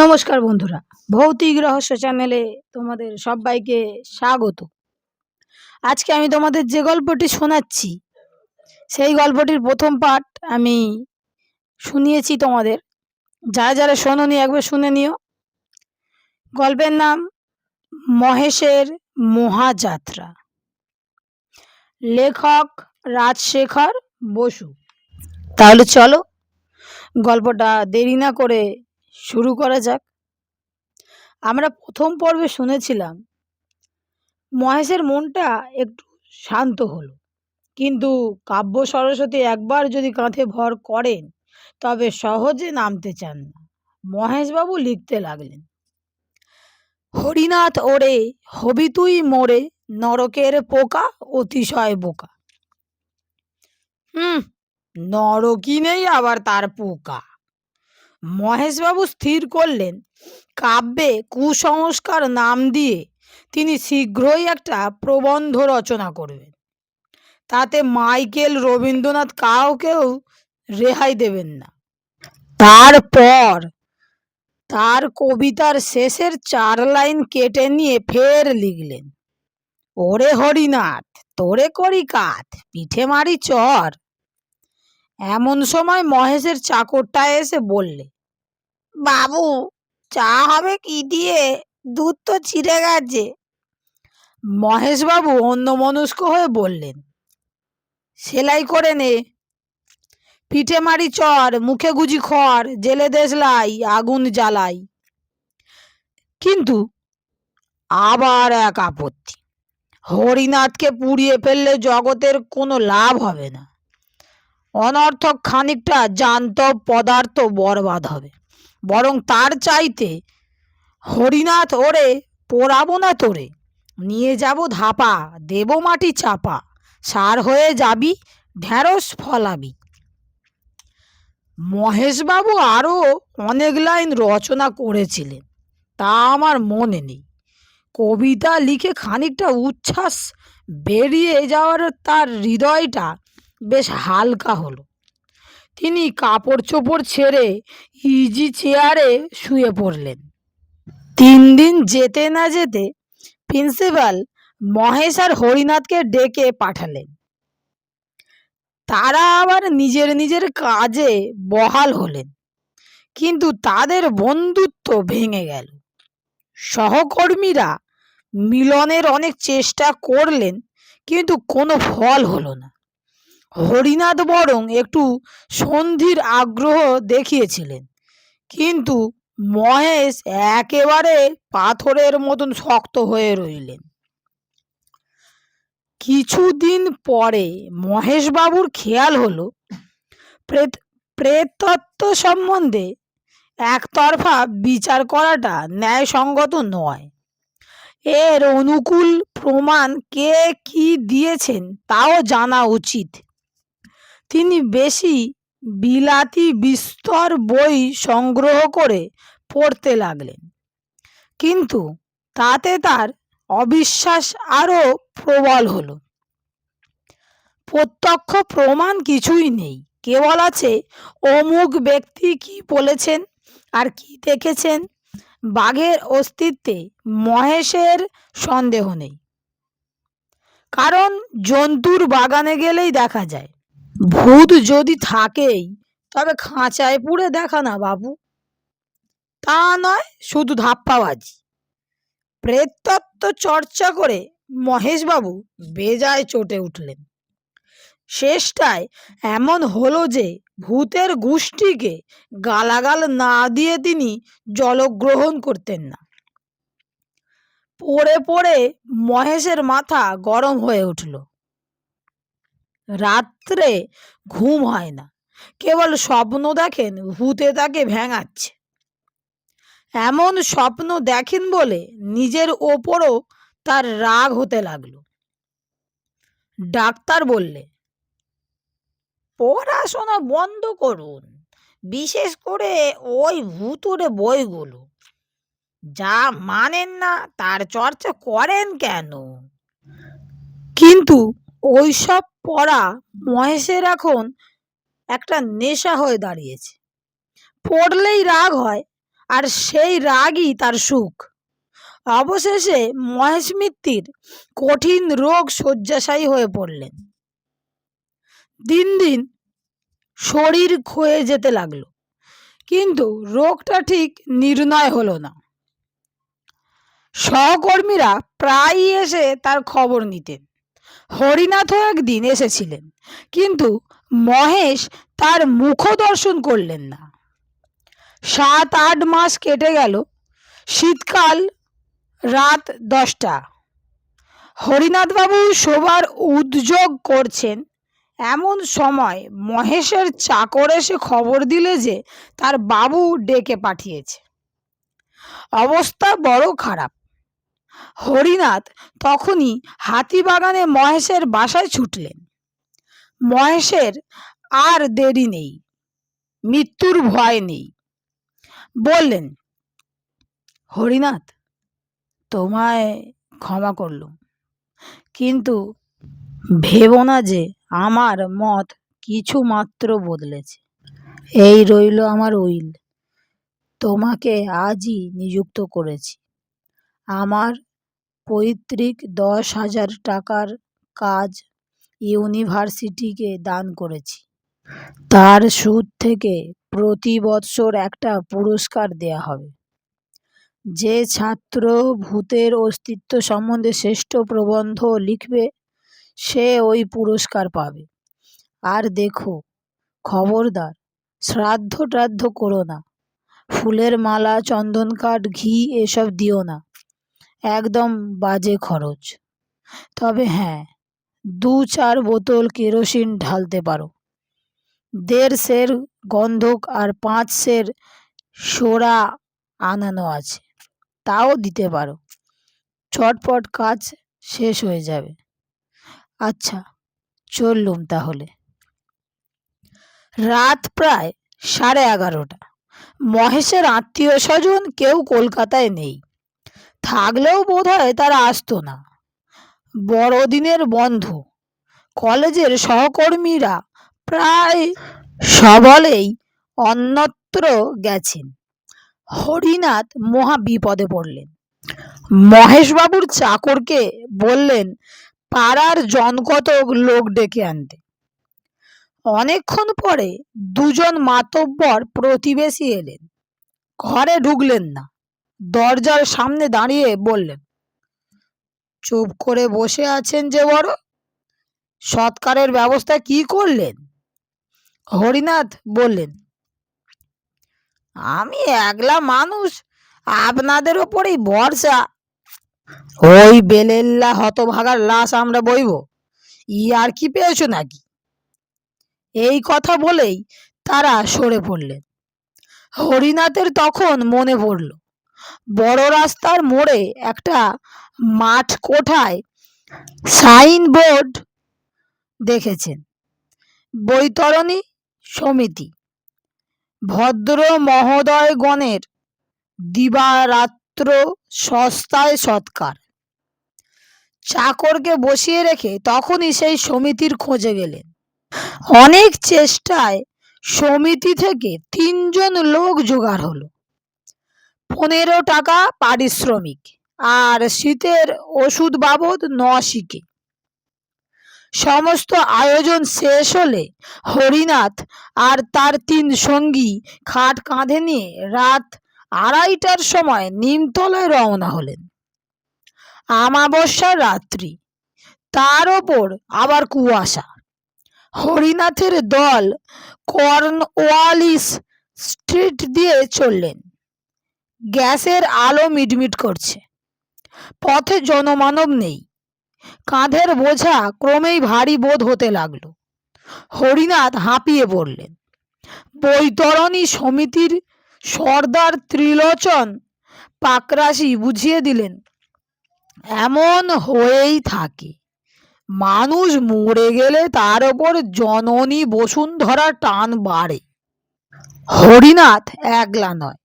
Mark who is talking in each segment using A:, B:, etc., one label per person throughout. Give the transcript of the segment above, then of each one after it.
A: নমস্কার বন্ধুরা, ভৌতিক রহস্য চ্যানেলে তোমাদের সবাইকে স্বাগত। আজকে আমি তোমাদের যে গল্পটি শোনাচ্ছি, সেই গল্পটির প্রথম পার্ট আমি শুনিয়েছি তোমাদের। যারা যারা শোনোনি একবার শুনে নিও। গল্পের নাম, মহেশের মহাযাত্রা। লেখক রাজশেখর বসু। তাহলে চলো, গল্পটা দেরি না করে শুরু করা যাক। আমরা প্রথম পর্বে শুনেছিলাম, মহেশের মনটা একটু শান্ত হলো। কিন্তু কাব্য সরস্বতী একবার যদি কাঁধে ভর করেন, তবে সহজে নামতে চান না। মহেশবাবু লিখতে লাগলেন, হরিনাথ ওরে, হবি তুই মোরে, নরকের পোকা অতিশয় বোকা। হুম, নরকই নেই আবার তার পোকা। মহেশবাবু স্থির করলেন। কাব্যে কুসংস্কার নাম দিয়ে তিনি শীঘ্রই একটা প্রবন্ধ রচনা করবেন। তাতে মাইকেল রবীন্দ্রনাথ কাউকেও রেহাই দেবেন না। তারপর তার কবিতার শেষের চার লাইন কেটে নিয়ে ফের লিখলেন, ওরে হরিনাথ, তোরে করি কাত পিঠে মারি চর এমন সময় মহেশের চাকরটা এসে বললে, বাবু, চা হবে কি দিয়ে? দুধ তো ছিঁড়ে গেছে। মহেশবাবু অন্যমনস্ক হয়ে বললেন, সেলাই করে নে। পিঠে মারি চর, মুখে গুজি খড়, জেলে দেশলাই আগুন জ্বালাই। কিন্তু আবার এক আপত্তি। হরিনাথকে পুড়িয়ে ফেললে জগতের কোনো লাভ হবে না। অনর্থক খানিকটা জান্তব পদার্থ বরবাদ হবে। বরং তার চাইতে হরিনাথ ওরে পোড়াবো না তোরে। নিয়ে যাব ধাপা, দেব মাটি চাপা, সার হয়ে যাবি, ঢেঁড়স ফলাবি। মহেশবাবু আরও অনেক লাইন রচনা করেছিলেন, তা আমার মনে নেই। কবিতা লিখে খানিকটা উচ্ছ্বাস বেরিয়ে যাওয়ার তার হৃদয়টা বেশ হালকা হলো। তিনি কাপড় চোপড় ছেড়ে ইজি চেয়ারে শুয়ে পড়লেন। তিন দিন যেতে না যেতে প্রিন্সিপাল মহেশ আর হরিনাথকে ডেকে পাঠালেন। তারা আবার নিজের নিজের কাজে বহাল হলেন, কিন্তু তাদের বন্ধুত্ব ভেঙে গেল। সহকর্মীরা মিলনের অনেক চেষ্টা করলেন, কিন্তু কোনো ফল হলো না। হরিনাথ বরং একটু সন্ধির আগ্রহ দেখিয়েছিলেন। কিন্তু মহেশ একেবারে পাথরের মতন শক্ত হয়ে রইলেন। কিছুদিন পরে মহেশবাবুর খেয়াল হলো, প্রেত, প্রেতত্ব সম্বন্ধে একতরফা বিচার করাটা ন্যায়সঙ্গত নয়। এর অনুকূল প্রমাণ কে কি দিয়েছেন তাও জানা উচিত। তিনি বেশি বিলাতি বিস্তর বই সংগ্রহ করে পড়তে লাগলেন। কিন্তু তাতে তার অবিশ্বাস আরও প্রবল হলো। প্রত্যক্ষ প্রমাণ কিছুই নেই। কেবল আছে, অমুক ব্যক্তি কি বলেছেন আর কি দেখেছেন? বাঘের অস্তিত্বে মহেশের সন্দেহ নেই। কারণ জন্তুর বাগানে গেলেই দেখা যায়। ভূত যদি থাকেই, তবে খাঁচায় পুড়ে দেখা না বাবু। তা নয়, শুধু ধাপ্পাবাজি। প্রেততত্ত্ব চর্চা করে মহেশবাবু বেজায় চটে উঠলেন। শেষটায় এমন হলো যে ভূতের গোষ্ঠীকে গালাগাল না দিয়ে তিনি জলগ্রহণ করতেন না। পড়ে পড়ে মহেশের মাথা গরম হয়ে উঠল। রাত্রে ঘুম হয় না। কেবল স্বপ্ন দেখেন, ভূতে তাকে ভেঙাচ্ছে। এমন স্বপ্ন দেখেন বলে নিজের ওপরও তার রাগ হতে লাগল। ডাক্তার বললে, পড়াশোনা বন্ধ করুন। বিশেষ করে ওই ভুতুরে বইগুলো। যা মানেন না, তার চর্চা করেন কেন? কিন্তু ওইসব পড়া মহেশের এখন একটা নেশা হয়ে দাঁড়িয়েছে। পড়লেই রাগ হয় আর সেই রাগই তার সুখ। অবশেষে মহেশ মিত্তির কঠিন রোগ শয্যাশায়ী হয়ে পড়লেন। দিন দিন শরীর ক্ষয়ে যেতে লাগল, কিন্তু রোগটা ঠিক নির্ণয় হলো না। সহকর্মীরা প্রায়ই এসে তার খবর নিতেন। হরিনাথও একদিন এসেছিলেন। কিন্তু মহেশ তার মুখ দর্শন করলেন না। সাত, আট মাস কেটে গেল। শীতকাল, রাত দশটা। হরিনাথবাবু শোবার উদ্যোগ করছেন। এমন সময় মহেশের চাকর এসে খবর দিলে যে তার বাবু ডেকে পাঠিয়েছে। অবস্থা বড় খারাপ। হরিনাথ তখনই হাতিবাগানে মহেশের বাসায় ছুটলেন। মহেশের আর দেরি নেই, মৃত্যুর ভয় নেই। বললেন, হরিনাথ, তোমায় ক্ষমা করলুম, কিন্তু ভেব না যে আমার মত কিছু মাত্র বদলেছে। এই রইল আমার উইল, তোমাকে আজই নিযুক্ত করেছি। আমার পৈতৃক দশ হাজার টাকার কাজ ইউনিভার্সিটিকে দান করেছি। তার সুদ থেকে প্রতি বৎসর একটা পুরস্কার দেয়া হবে। যে ছাত্র ভূতের অস্তিত্ব সম্বন্ধে শ্রেষ্ঠ প্রবন্ধ লিখবে, সে ওই পুরস্কার পাবে। আর দেখো, খবরদার শ্রাদ্ধ ট্রাদ্ধ করো না। ফুলের মালা, চন্দন কাঠ, ঘি এসব দিও না। একদম বাজে খরচ। তবে হ্যাঁ দু চার বোতল কেরোসিন ঢালতে পারো। দেড় সের গন্ধক আর পাঁচ সের সোরা আনানো আছে, তাও দিতে পারো। চটপট কাজ শেষ হয়ে যাবে। আচ্ছা চললুম তাহলে। রাত প্রায় সাড়ে এগারোটা। মহেশের আত্মীয় স্বজন কেউ কলকাতায় নেই। থাকলেও বোধ হয় তারা আসতো না। বড়দিনের বন্ধ। কলেজের সহকর্মীরা প্রায় সবলেই অন্যত্র গেছেন। হরিনাথ মহা বিপদে পড়লেন। মহেশবাবুর চাকরকে বললেন, পাড়ার জনকতক লোক ডেকে আনতে। অনেকক্ষণ পরে দুজন মাতব্বর প্রতিবেশী এলেন। ঘরে ঢুকলেন না। দরজার সামনে দাঁড়িয়ে বললেন, চুপ করে বসে আছেন যে বড়? সৎকারের ব্যবস্থা কি করলেন? হরিনাথ বললেন, আমি একলা মানুষ, আপনাদের ওপরেই ভরসা। ওই বেলেল্লা হতভাগার লাশ আমরা বইব, ই আর কি পেয়েছ নাকি? এই কথা বলেই তারা সরে পড়লেন। হরিনাথের তখন মনে পড়ল বড় রাস্তার মোড়ে একটা মাঠ কোঠায় সাইনবোর্ড দেখেছেন। বৈতরণী সমিতি। ভদ্র মহোদয়গণের দিবারাত্র সস্তায় সৎকার। চাকরকে বসিয়ে রেখে তখনই সেই সমিতির খোঁজে গেলেন। অনেক চেষ্টায় সমিতি থেকে তিনজন লোক জোগাড় হলো। পনেরো টাকা পারিশ্রমিক আর শীতের ওষুধ বাবদ ন শিকে সমস্ত আয়োজন শেষ হলে হরিনাথ আর তার তিন সঙ্গী খাট কাঁধে নিয়ে রাত আড়াইটার সময় নিমতলায় রওনা হলেন। আমাবস্যার রাত্রি, তার ওপর আবার কুয়াশা। হরিনাথের দল কর্নওয়ালিস স্ট্রিট দিয়ে চললেন। গ্যাসের আলো মিটমিট করছে। পথে জনমানব নেই। কাঁধের বোঝা ক্রমেই ভারী বোধ হতে লাগল। হরিনাথ হাঁপিয়ে পড়লেন। বৈতরণী সমিতির সর্দার ত্রিলোচন পাকরাশি বুঝিয়ে দিলেন, এমন হয়েই থাকে। মানুষ মরে গেলে তার ওপর জননী বসুন্ধরা টান বাড়ে হরিনাথ একলা নয়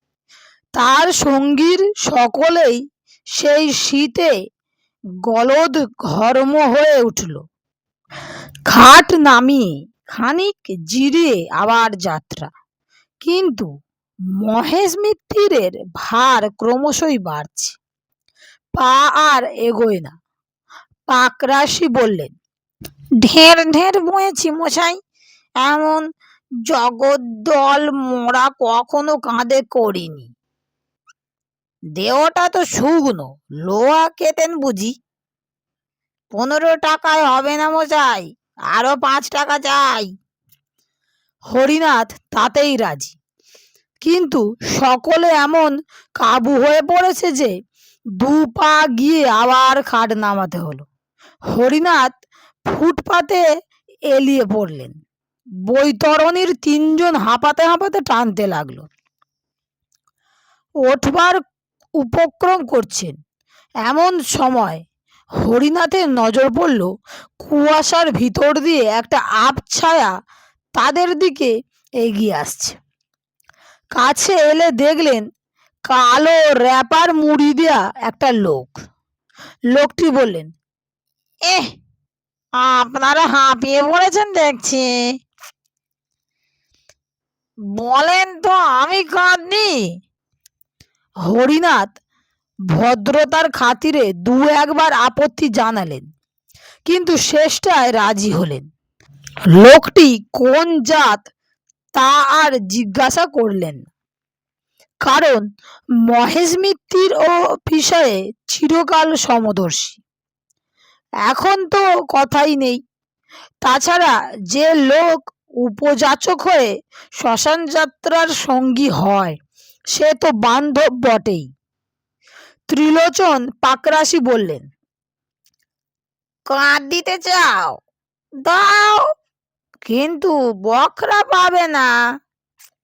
A: তার সঙ্গীর সকলেই সেই শীতে গলদ ঘর্ম হয়ে উঠল। খাট নামিয়ে খানিক জিরিয়ে আবার যাত্রা। কিন্তু মহেশ মিত্তিরের ভার ক্রমশই বাড়ছে। পা আর এগোয় না। পাকরাশি বললেন, ঢের ঢের বয়েছি মশাই, এমন জগদ্দল মোড়া কখনো কাঁধে করিনি। দেহটা তো শুকনো, লোহা কেতেন বুঝি? পনেরো টাকায় হবে না মশাই, আরও পাঁচ টাকা চাই। হরিনাথ তাতেই রাজি। কিন্তু সকলে এমন কাবু হয়ে পড়েছে যে দু পা গিয়ে আবার খাট নামাতে হলো। হরিনাথ ফুটপাতে এলিয়ে পড়লেন। বৈতরণীর তিনজন হাঁপাতে হাঁপাতে টানতে লাগল। ওঠবার উপক্রম করছেন। এমন সময় হরিনাথের নজর পড়ল কুয়াশার ভিতর দিয়ে একটা আবছায়া তাদের দিকে এগিয়ে আসছে। কাছে এলে দেখলেন কালো র্যাপার মুড়ি দেয়া একটা লোক। লোকটি বললেন, এহ, আপনারা হাঁপিয়ে পড়েছেন দেখছি। বলেন তো আমি কাঁদনি। হরিনাথ ভদ্রতার খাতিরে দু একবার আপত্তি জানালেন, কিন্তু শেষটায় রাজি হলেন। লোকটি কোন জাত তা আর জিজ্ঞাসা করলেন। কারণ মহেশ মিত্তির ও বিষয়ে চিরকাল সমদর্শী। এখন তো কথাই নেই। তাছাড়া যে লোক উপযাচক হয়ে শ্মশান যাত্রার সঙ্গী হয় সে তো বান্ধব বটেই। ত্রিলোচন পাকরাশি বললেন, কাঁদ দিতে চাও? দাও, কিন্তু বকরা পাবে না।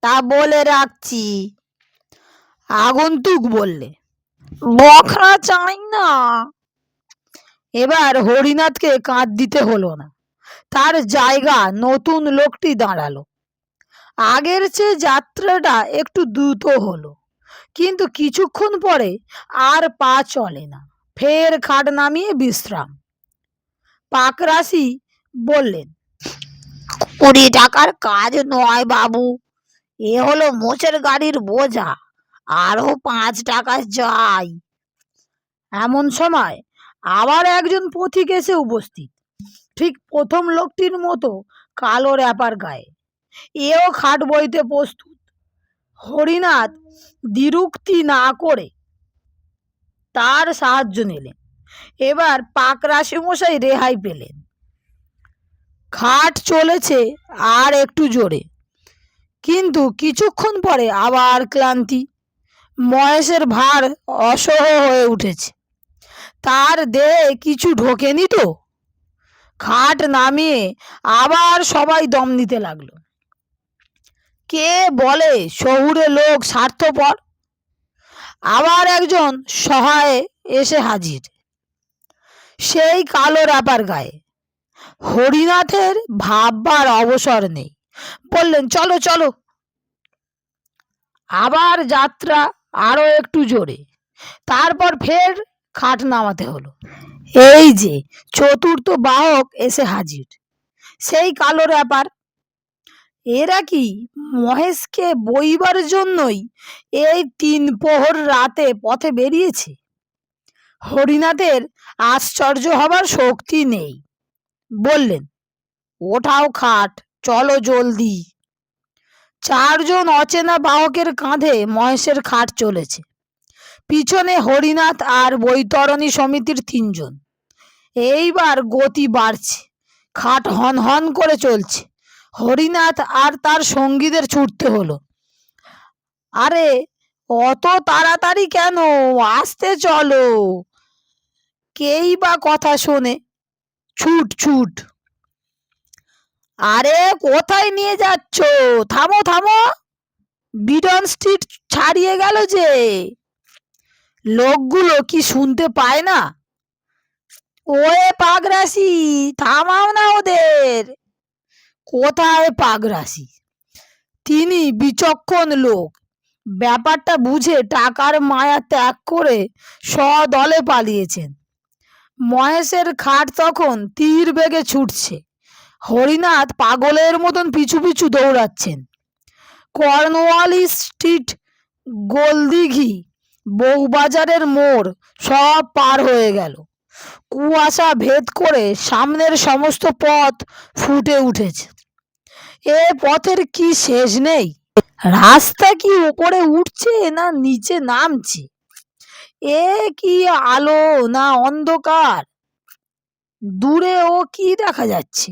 A: তা বলে রাখছি। আগন্তুক বললে, বখরা চাই না। এবার হরিনাথকে কাঁদ দিতে হলো না। তার জায়গা নতুন লোকটি দাঁড়াল। আগের চেয়ে যাত্রাটা একটু দ্রুত হলো। কিন্তু কিছুক্ষণ পরে আর পা চলে না। ফের খাট নামিয়ে বিশ্রাম। পাকরাশি বললেন কুড়ি টাকার কাজ নয় বাবু এ হলো মোচের গাড়ির বোঝা আরও পাঁচ টাকা যাই এমন সময় আবার একজন পথিক এসে উপস্থিত। ঠিক প্রথম লোকটির মতো কালো র্যাপার গায়ে এও খাট বইতে প্রস্তুত। হরিনাথ দ্বিরুক্তি না করে তার সাহায্য নিলেন। এবার পাক রাশিমশাই রেহাই পেলেন। খাট চলেছে আর একটু জোরে। কিন্তু কিছুক্ষণ পরে আবার ক্লান্তি, মহেশের ভার অসহ হয়ে উঠেছে। তার দেহে কিছু ঢোকেনি তো? খাট নামিয়ে আবার সবাই দম নিতে লাগল। কে বলে শহুরে লোক স্বার্থপর? আবার একজন সহায় এসে হাজির। সেই কালো র্যাপার গায়ে। হরিনাথের ভাববার অবসর নেই। বললেন, চলো চলো। আবার যাত্রা আরও একটু জোরে। তারপর ফের খাট নামাতে হলো। এই যে চতুর্থ বাহক এসে হাজির। সেই কালো র্যাপার এরা কি মহেশকে বইবার জন্যই এই তিন প্রহর রাতে পথে বেরিয়েছে? হরিনাথের আশ্চর্য হবার শক্তি নেই। বললেন, ওঠাও খাট, চলো জলদি। চারজন অচেনা বাহকের কাঁধে মহেশের খাট চলেছে। পিছনে হরিনাথ আর বৈতরণী সমিতির তিনজন। এইবার গতি বাড়ছে, খাট হন হন করে চলছে। হরিনাথ আর তার সঙ্গীদের ছুটতে হলো। আরে, অত তাড়াতাড়ি কেন? আসতে চলো। কেই বা কথা শোনে? ছুট ছুট। আরে, কোথায় নিয়ে যাচ্ছ? থামো থামো। বিডন স্ট্রিট ছাড়িয়ে গেল যে। লোকগুলো কি শুনতে পায় না? ওয়ে পাগরাশি থামাও না ওদের। কোথায় পাগরাশি তিনি বিচক্ষণ লোক। ব্যাপারটা বুঝে টাকার মায়া ত্যাগ করে সদলে পালিয়েছেন। মহেশের খাট তখন তীর বেগে ছুটছে। হরিনাথ পাগলের মতন পিছু পিছু দৌড়াচ্ছেন। কর্নওয়ালিস স্ট্রিট, গোলদিঘি, বউবাজারের মোড় সব পার হয়ে গেল। কুয়াশা ভেদ করে সামনের সমস্ত পথ ফুটে উঠেছে। এ পথের কি শেষ নেই? রাস্তা কি উপরে উঠছে না নিচে নামছে? এ কি আলো না অন্ধকার? দূরে ও কি দেখা যাচ্ছে?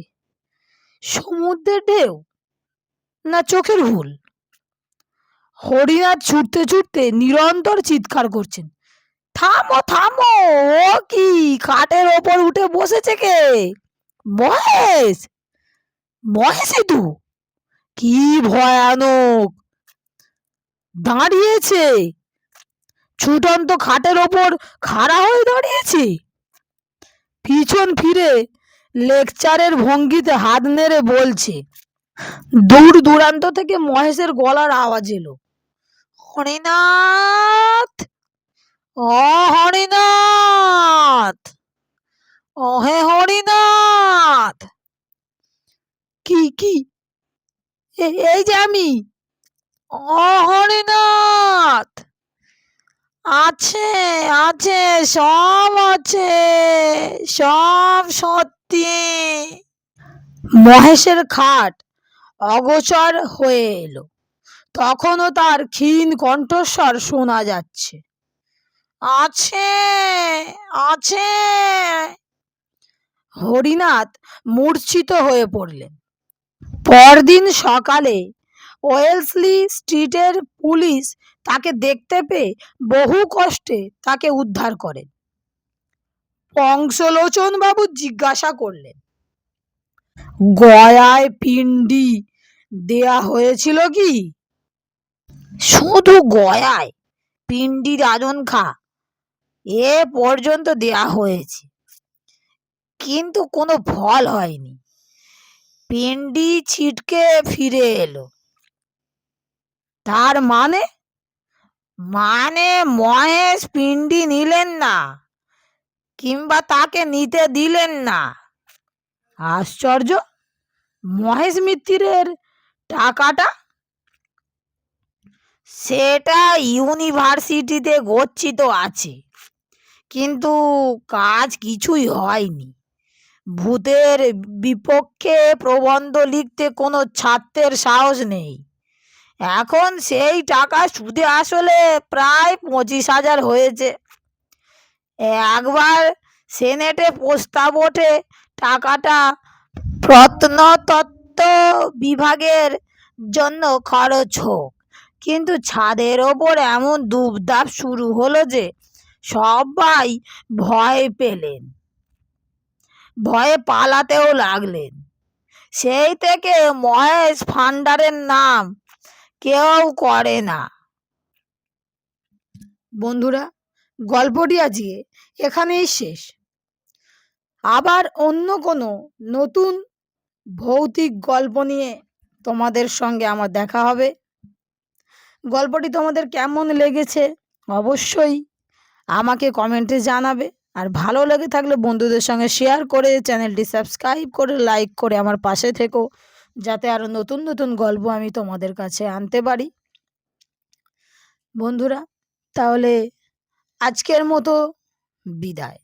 A: সমুদ্রের ঢেউ না চোখের ভুল? হরিনাথ ছুটতে ছুটতে নিরন্তর চিৎকার করছেন, থামো থামো, ও কি খাটের ওপর উঠে বসেছে কে? মহেশ মহেশ তু কি ভয়ানক! দাঁড়িয়েছে! ছুটন্ত খাটের ওপর খাড়া হয়ে দাঁড়িয়েছে! পিছন ফিরে লেকচারের ভঙ্গিতে হাত নেড়ে বলছে, দূর দূরান্ত থেকে মহেশের গলার আওয়াজ এলো। হরিনাথ! ও হরিনাথ! ও হরিনাথ! কি কি? এই যে আমি। অহরিনাথ! আছে আছে, সব আছে, সব সত্যি। মহেশের খাট অগোচর হয়ে এলো। তখনও তার ক্ষীণ কণ্ঠস্বর শোনা যাচ্ছে। আছে আছে! হরিনাথ মূর্ছিত হয়ে পড়লেন। পরদিন সকালে ওয়েলসলি স্ট্রিটের পুলিশ তাকে দেখতে পেয়ে বহু কষ্টে তাকে উদ্ধার করেন। বাবু জিজ্ঞাসা করলেন, গয়ায় পিণ্ডি দেয়া হয়েছিল কি? শুধু গয়ায়, পিণ্ডি রাজন খা, এ পর্যন্ত দেয়া হয়েছে। কিন্তু কোনো ফল হয়নি। পিণ্ডি ছিটকে ফিরে এলো। তার মানে? মানে মহেশ পিন্ডি নিলেন না, কিংবা তাকে নিতে দিলেন না। আশ্চর্য! মহেশ মিত্রের টাকাটা? সেটা ইউনিভার্সিটিতে গচ্ছিত আছে, কিন্তু কাজ কিছুই হয়নি। ভূতের বিপক্ষে প্রবন্ধ লিখতে কোনো ছাত্রের সাহস নেই। এখন সেই টাকা সুদে আসলে প্রায় পঁচিশ হাজার হয়েছে। একবার সেনেটে প্রস্তাব ওঠে, টাকাটা প্রত্নতত্ত্ব বিভাগের জন্য খরচ হোক। কিন্তু ছাদের ওপর এমন দুবদাব শুরু হলো যে সবাই ভয় পেলেন। ভয়ে পালাতেও লাগলেন। সেই থেকে মহেশ ফান্ডারের নাম কেউ করে না। বন্ধুরা, গল্পটি আজকে এখানেই শেষ। আবার অন্য কোনো নতুন ভৌতিক গল্প নিয়ে তোমাদের সঙ্গে আমার দেখা হবে। গল্পটি তোমাদের কেমন লেগেছে অবশ্যই আমাকে কমেন্টে জানাবে। আর ভালো লেগে থাকলে বন্ধুদের সঙ্গে শেয়ার করে চ্যানেলটি সাবস্ক্রাইব করে লাইক করে আমার পাশে থেকো, যাতে আরও নতুন নতুন গল্প আমি তোমাদের কাছে আনতে পারি। বন্ধুরা, তাহলে আজকের মতো বিদায়।